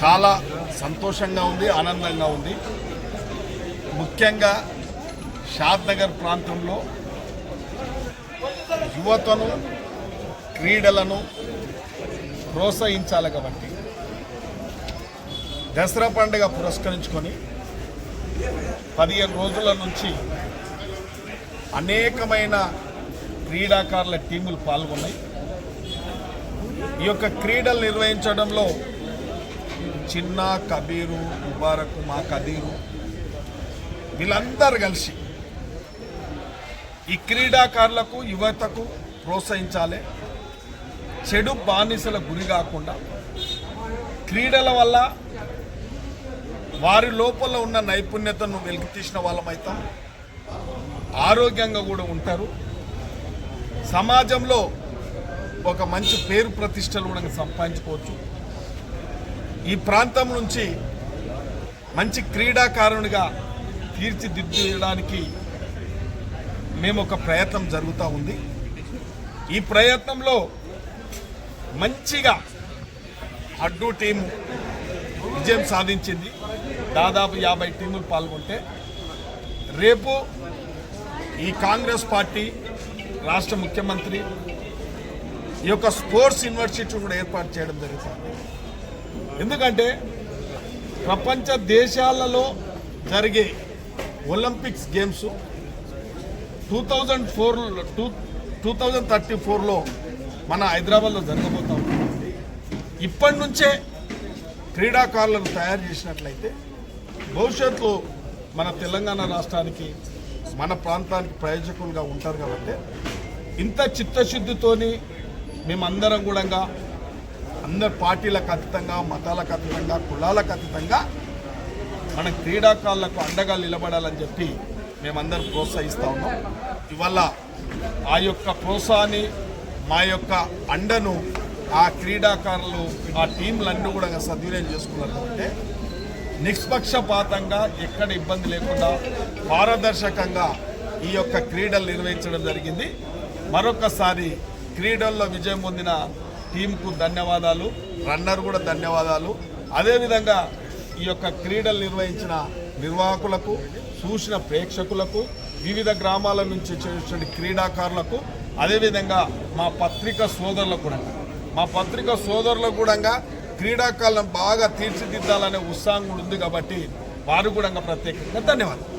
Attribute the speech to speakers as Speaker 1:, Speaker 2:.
Speaker 1: చాలా సంతోషంగా ఉంది ఆనందంగా ఉంది. ముఖ్యంగా షాద్ నగర్ ప్రాంతంలో యువతను క్రీడలను ప్రోత్సహించాలి కాబట్టి దసరా పండుగ పురస్కరించుకొని పదిహేను రోజుల నుంచి అనేకమైన క్రీడాకారుల టీములు పాల్గొన్నాయి. ఈ యొక్క క్రీడలు నిర్వహించడంలో చిన్న కబీరు ముబారక్ మా కదీరు వీళ్ళందరూ కలిసి ఈ క్రీడాకారులకు యువతకు ప్రోత్సహించాలి. చెడు బానిసల గురి కాకుండా క్రీడల వల్ల వారి లోపల ఉన్న నైపుణ్యతను వెలికి తీసిన వాళ్ళమైతాం. ఆరోగ్యంగా కూడా ఉంటారు. సమాజంలో ఒక మంచి పేరు ప్రతిష్టలు కూడా సంపాదించుకోవచ్చు. ఈ ప్రాంతం నుంచి మంచి క్రీడాకారునిగా తీర్చిదిద్దడానికి మేము ఒక ప్రయత్నం జరుగుతూ ఉంది. ఈ ప్రయత్నంలో మంచిగా అడ్డు టీము విజయం సాధించింది. దాదాపు యాభై టీములు పాల్గొంటే రేపు ఈ కాంగ్రెస్ పార్టీ రాష్ట్ర ముఖ్యమంత్రి ఈ యొక్క స్పోర్ట్స్ యూనివర్సిటీ కూడా ఏర్పాటు చేయడం జరుగుతుంది. ఎందుకంటే ప్రపంచ దేశాలలో జరిగే Olympics games two thousand four two two thousand thirty ఫోర్లో మన హైదరాబాద్లో జరగబోతా ఉంది. ఇప్పటి నుంచే క్రీడాకారులను తయారు చేసినట్లయితే భవిష్యత్తులో మన తెలంగాణ రాష్ట్రానికి మన ప్రాంతానికి ప్రయోజకులుగా ఉంటారు కాబట్టి ఇంత చిత్తశుద్ధితోని మేమందరం కూడా అందరు పార్టీలకు అతీతంగా మతాలకు అతీతంగా కులాలకు అతీతంగా మన క్రీడాకారులకు అండగా నిలబడాలని చెప్పి మేమందరం ప్రోత్సహిస్తూ ఉన్నాం. ఇవల్ల ఆ యొక్క ప్రోత్సాహాన్ని మా యొక్క అండను ఆ క్రీడాకారులు ఆ టీంలన్నీ కూడా సద్వినియోగం చేసుకున్నారు అంటే నిష్పక్షపాతంగా ఎక్కడ ఇబ్బంది లేకుండా పారదర్శకంగా ఈ యొక్క క్రీడలు నిర్వహించడం జరిగింది. మరొకసారి క్రీడల్లో విజయం పొందిన టీంకు ధన్యవాదాలు రన్నర్ కూడా ధన్యవాదాలు. అదేవిధంగా ఈ యొక్క క్రీడలు నిర్వహించిన నిర్వాహకులకు చూసిన ప్రేక్షకులకు వివిధ గ్రామాల నుంచి చేసిన క్రీడాకారులకు అదేవిధంగా మా పత్రిక సోదరులకు కూడా. మా పత్రిక సోదరులకు కూడా క్రీడాకాలను బాగా తీర్చిదిద్దాలనే ఉత్సాహం కూడా ఉంది కాబట్టి వారు కూడా ప్రత్యేకంగా ధన్యవాదాలు.